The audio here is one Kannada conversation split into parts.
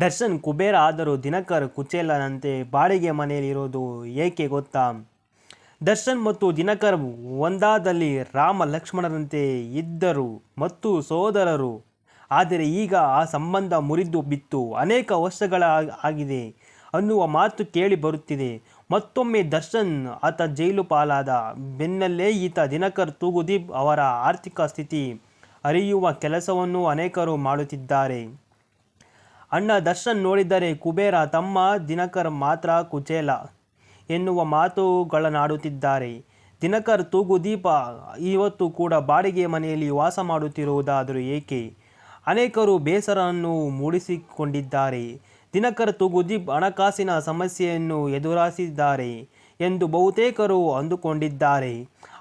ದರ್ಶನ್ ಕುಬೇರ ಆದರೂ ದಿನಕರ್ ಕುಚೇಲನಂತೆ ಬಾಡಿಗೆ ಮನೆಯಲ್ಲಿರೋದು ಏಕೆ ಗೊತ್ತಾ? ದರ್ಶನ್ ಮತ್ತು ದಿನಕರ್ ಒಂದಾದಲ್ಲಿ ರಾಮ ಲಕ್ಷ್ಮಣರಂತೆ ಇದ್ದರು ಮತ್ತು ಸೋದರರು. ಆದರೆ ಈಗ ಆ ಸಂಬಂಧ ಮುರಿದು ಬಿತ್ತು. ಅನೇಕ ವರ್ಷಗಳ ಆಗಿದೆ ಅನ್ನುವ ಮಾತು ಕೇಳಿ ಬರುತ್ತಿದೆ. ಮತ್ತೊಮ್ಮೆ ದರ್ಶನ್ ಆತ ಜೈಲು ಪಾಲಾದ ಬೆನ್ನಲ್ಲೇ ಈತ ದಿನಕರ್ ತೂಗುದೀಪ್ ಅವರ ಆರ್ಥಿಕ ಸ್ಥಿತಿ ಅರಿಯುವ ಕೆಲಸವನ್ನು ಅನೇಕರು ಮಾಡುತ್ತಿದ್ದಾರೆ. ಅಣ್ಣ ದರ್ಶನ್ ನೋಡಿದರೆ ಕುಬೇರ ತಮ್ಮ ದಿನಕರ್ ಮಾತ್ರ ಕುಚೇಲ ಎನ್ನುವ ಮಾತುಗಳನ್ನಾಡುತ್ತಿದ್ದಾರೆ. ದಿನಕರ್ ತೂಗುದೀಪ ಇವತ್ತು ಕೂಡ ಬಾಡಿಗೆ ಮನೆಯಲ್ಲಿ ವಾಸ ಮಾಡುತ್ತಿರುವುದಾದರೂ ಏಕೆ? ಅನೇಕರು ಬೇಸರವನ್ನು ಮೂಡಿಸಿಕೊಂಡಿದ್ದಾರೆ. ದಿನಕರ್ ತೂಗುದೀಪ್ ಹಣಕಾಸಿನ ಸಮಸ್ಯೆಯನ್ನು ಎದುರಾಸಿದ್ದಾರೆ ಎಂದು ಬಹುತೇಕರು ಅಂದುಕೊಂಡಿದ್ದಾರೆ.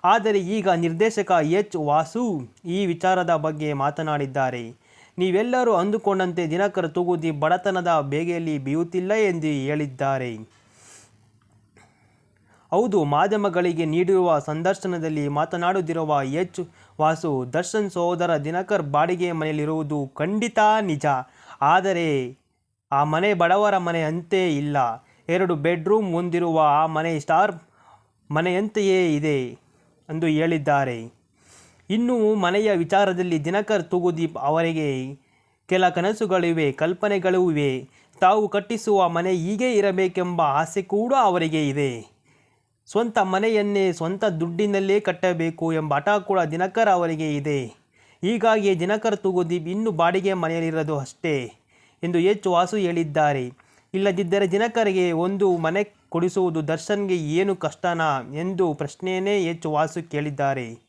ಆದರೆ ಈಗ ನಿರ್ದೇಶಕ ಎಚ್ ವಾಸು ಈ ವಿಚಾರದ ಬಗ್ಗೆ ಮಾತನಾಡಿದ್ದಾರೆ. ನೀವೆಲ್ಲರೂ ಅಂದುಕೊಂಡಂತೆ ದಿನಕರ್ ತೂಗುದಿ ಬಡತನದ ಬೇಗೆಯಲ್ಲಿ ಬೀಯುತ್ತಿಲ್ಲ ಎಂದು ಹೇಳಿದ್ದಾರೆ. ಹೌದು, ಮಾಧ್ಯಮಗಳಿಗೆ ನೀಡಿರುವ ಸಂದರ್ಶನದಲ್ಲಿ ಮಾತನಾಡುತ್ತಿರುವ ಎಚ್. ವಾಸು, ದರ್ಶನ್ ಸಹೋದರ ದಿನಕರ್ ಬಾಡಿಗೆ ಮನೆಯಲ್ಲಿರುವುದು ಖಂಡಿತ ನಿಜ. ಆದರೆ ಆ ಮನೆ ಬಡವರ ಮನೆ ಅಂತೆ ಇಲ್ಲ. ಎರಡು ಬೆಡ್ರೂಮ್ ಹೊಂದಿರುವ ಆ ಮನೆ ಸ್ಟಾರ್ ಮನೆಯಂತೆಯೇ ಇದೆ ಎಂದು ಹೇಳಿದ್ದಾರೆ. ಇನ್ನು ಮನೆಯ ವಿಚಾರದಲ್ಲಿ ದಿನಕರ್, ತೂಗುದೀಪ್ ಅವರಿಗೆ ಕೆಲ ಕನಸುಗಳಿವೆ, ಕಲ್ಪನೆಗಳೂ ಇವೆ. ತಾವು ಕಟ್ಟಿಸುವ ಮನೆ ಹೀಗೆ ಇರಬೇಕೆಂಬ ಆಸೆ ಕೂಡ ಅವರಿಗೆ ಇದೆ. ಸ್ವಂತ ಮನೆಯನ್ನೇ ಸ್ವಂತ ದುಡ್ಡಿನಲ್ಲೇ ಕಟ್ಟಬೇಕು ಎಂಬ ಹಠ ಕೂಡ ದಿನಕರ್ ಅವರಿಗೆ ಇದೆ. ಹೀಗಾಗಿ ದಿನಕರ್, ತೂಗುದೀಪ್ ಇನ್ನೂ ಬಾಡಿಗೆ ಮನೆಯಲ್ಲಿರೋದು ಅಷ್ಟೇ ಎಂದು ಎಚ್ ವಾಸು ಹೇಳಿದ್ದಾರೆ. ಇಲ್ಲದಿದ್ದರೆ ದಿನಕರಿಗೆ ಒಂದು ಮನೆ ಕೊಡಿಸುವುದು ದರ್ಶನ್ಗೆ ಏನು ಕಷ್ಟನಾ ಎಂದು ಪ್ರಶ್ನೆಯೇ ಎಚ್ ವಾಸು ಕೇಳಿದ್ದಾರೆ.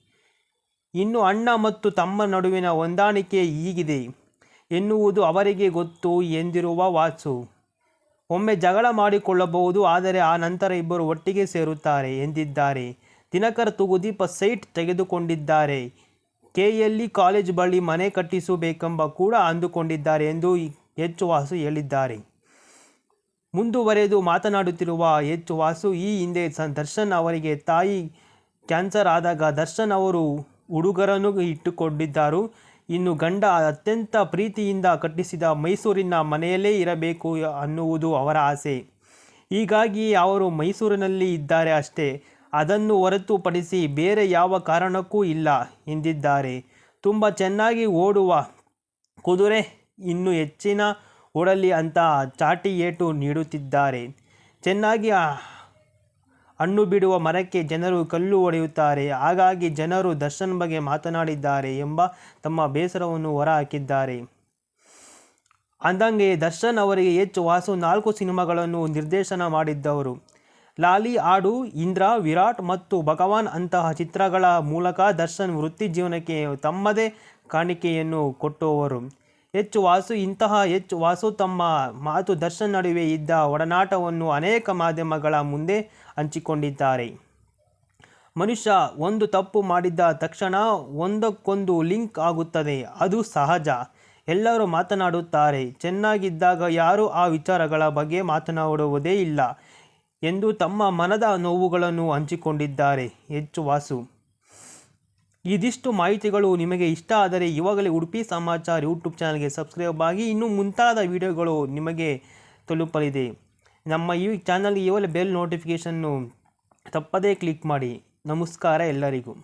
ಇನ್ನು ಅಣ್ಣ ಮತ್ತು ತಮ್ಮ ನಡುವಿನ ಹೊಂದಾಣಿಕೆ ಹೀಗಿದೆ ಎನ್ನುವುದು ಅವರಿಗೆ ಗೊತ್ತು ಎಂದಿರುವ ವಾಸು. ಒಮ್ಮೆ ಜಗಳ ಮಾಡಿಕೊಳ್ಳಬಹುದು, ಆದರೆ ಆ ನಂತರ ಇಬ್ಬರು ಒಟ್ಟಿಗೆ ಸೇರುತ್ತಾರೆ ಎಂದಿದ್ದಾರೆ. ದಿನಕರ್ ತುಗುದೀಪ ಸೈಟ್ ತೆಗೆದುಕೊಂಡಿದ್ದಾರೆ. ಕೆಎಲ್ಇ ಕಾಲೇಜ್ ಬಳಿ ಮನೆ ಕಟ್ಟಿಸಬೇಕೆಂಬ ಕೂಡ ಅಂದುಕೊಂಡಿದ್ದಾರೆ ಎಂದು ಎಚ್ ವಾಸು ಹೇಳಿದ್ದಾರೆ. ಮುಂದುವರೆದು ಮಾತನಾಡುತ್ತಿರುವ ಎಚ್ ವಾಸು, ಈ ಹಿಂದೆ ದರ್ಶನ್ ಅವರಿಗೆ ತಾಯಿ ಕ್ಯಾನ್ಸರ್ ಆದಾಗ ದರ್ಶನ್ ಅವರು ಹುಡುಗರನ್ನು ಇಟ್ಟುಕೊಂಡಿದ್ದರು. ಇನ್ನು ಗಂಡ ಅತ್ಯಂತ ಪ್ರೀತಿಯಿಂದ ಕಟ್ಟಿಸಿದ ಮೈಸೂರಿನ ಮನೆಯಲ್ಲೇ ಇರಬೇಕು ಅನ್ನುವುದು ಅವರ ಆಸೆ. ಹೀಗಾಗಿ ಅವರು ಮೈಸೂರಿನಲ್ಲಿ ಇದ್ದಾರೆ ಅಷ್ಟೇ. ಅದನ್ನು ಹೊರತುಪಡಿಸಿ ಬೇರೆ ಯಾವ ಕಾರಣಕ್ಕೂ ಇಲ್ಲ ಎಂದಿದ್ದಾರೆ. ತುಂಬ ಚೆನ್ನಾಗಿ ಓಡುವ ಕುದುರೆ ಇನ್ನು ಹೆಚ್ಚಿನ ಓಡಲಿ ಅಂತ ಚಾಟಿ ಏಟು ನೀಡುತ್ತಿದ್ದಾರೆ. ಚೆನ್ನಾಗಿ ಹಣ್ಣು ಬಿಡುವ ಮರಕ್ಕೆ ಜನರು ಕಲ್ಲು ಒಡೆಯುತ್ತಾರೆ. ಹಾಗಾಗಿ ಜನರು ದರ್ಶನ್ ಬಗ್ಗೆ ಮಾತನಾಡಿದ್ದಾರೆ ಎಂಬ ತಮ್ಮ ಬೇಸರವನ್ನು ಹೊರಹಾಕಿದ್ದಾರೆ. ಅಂದಂಗೆ ದರ್ಶನ್ ಅವರಿಗೆ ಹೆಚ್ಚು ವಾಸು ನಾಲ್ಕು ಸಿನಿಮಾಗಳನ್ನು ನಿರ್ದೇಶನ ಮಾಡಿದ್ದವರು. ಲಾಲಿ, ಆಡು, ಇಂದ್ರ, ವಿರಾಟ್ ಮತ್ತು ಭಗವಾನ್ ಅಂತಹ ಚಿತ್ರಗಳ ಮೂಲಕ ದರ್ಶನ್ ವೃತ್ತಿ ಜೀವನಕ್ಕೆ ತಮ್ಮದೇ ಕಾಣಿಕೆಯನ್ನು ಕೊಟ್ಟುವರು. ಎಚ್ ವಾಸು, ಇಂತಹ ಹೆಚ್ಚು ವಾಸು ತಮ್ಮ ಮಾತು ದರ್ಶನ್ ನಡುವೆ ಇದ್ದ ಒಡನಾಟವನ್ನು ಅನೇಕ ಮಾಧ್ಯಮಗಳ ಮುಂದೆ ಹಂಚಿಕೊಂಡಿದ್ದಾರೆ. ಮನುಷ್ಯ ಒಂದು ತಪ್ಪು ಮಾಡಿದ ತಕ್ಷಣ ಒಂದಕ್ಕೊಂದು ಲಿಂಕ್ ಆಗುತ್ತದೆ, ಅದು ಸಹಜ. ಎಲ್ಲರೂ ಮಾತನಾಡುತ್ತಾರೆ, ಚೆನ್ನಾಗಿದ್ದಾಗ ಯಾರೂ ಆ ವಿಚಾರಗಳ ಬಗ್ಗೆ ಮಾತನಾಡುವುದೇ ಇಲ್ಲ ಎಂದು ತಮ್ಮ ಮನದ ನೋವುಗಳನ್ನು ಹಂಚಿಕೊಂಡಿದ್ದಾರೆ. ಹೆಚ್ಚು ವಾಸು ಇದಿಷ್ಟು ಮಾಹಿತಿಗಳು ನಿಮಗೆ ಇಷ್ಟ ಆದರೆ ಇವಾಗಲೇ ಉಡುಪಿ ಸಮಾಚಾರ ಯೂಟ್ಯೂಬ್ ಚಾನಲ್ಗೆ ಸಬ್ಸ್ಕ್ರೈಬ್ ಆಗಿ ಇನ್ನೂ ಮುಂತಾದ ವಿಡಿಯೋಗಳು ನಿಮಗೆ ತಲುಪಲಿದೆ. ನಮ್ಮ ಈ ಚಾನಲ್ಗೆ ಇವಾಗಲೇ ಬೆಲ್ ನೋಟಿಫಿಕೇಷನ್ನು ತಪ್ಪದೇ ಕ್ಲಿಕ್ ಮಾಡಿ. ನಮಸ್ಕಾರ ಎಲ್ಲರಿಗೂ.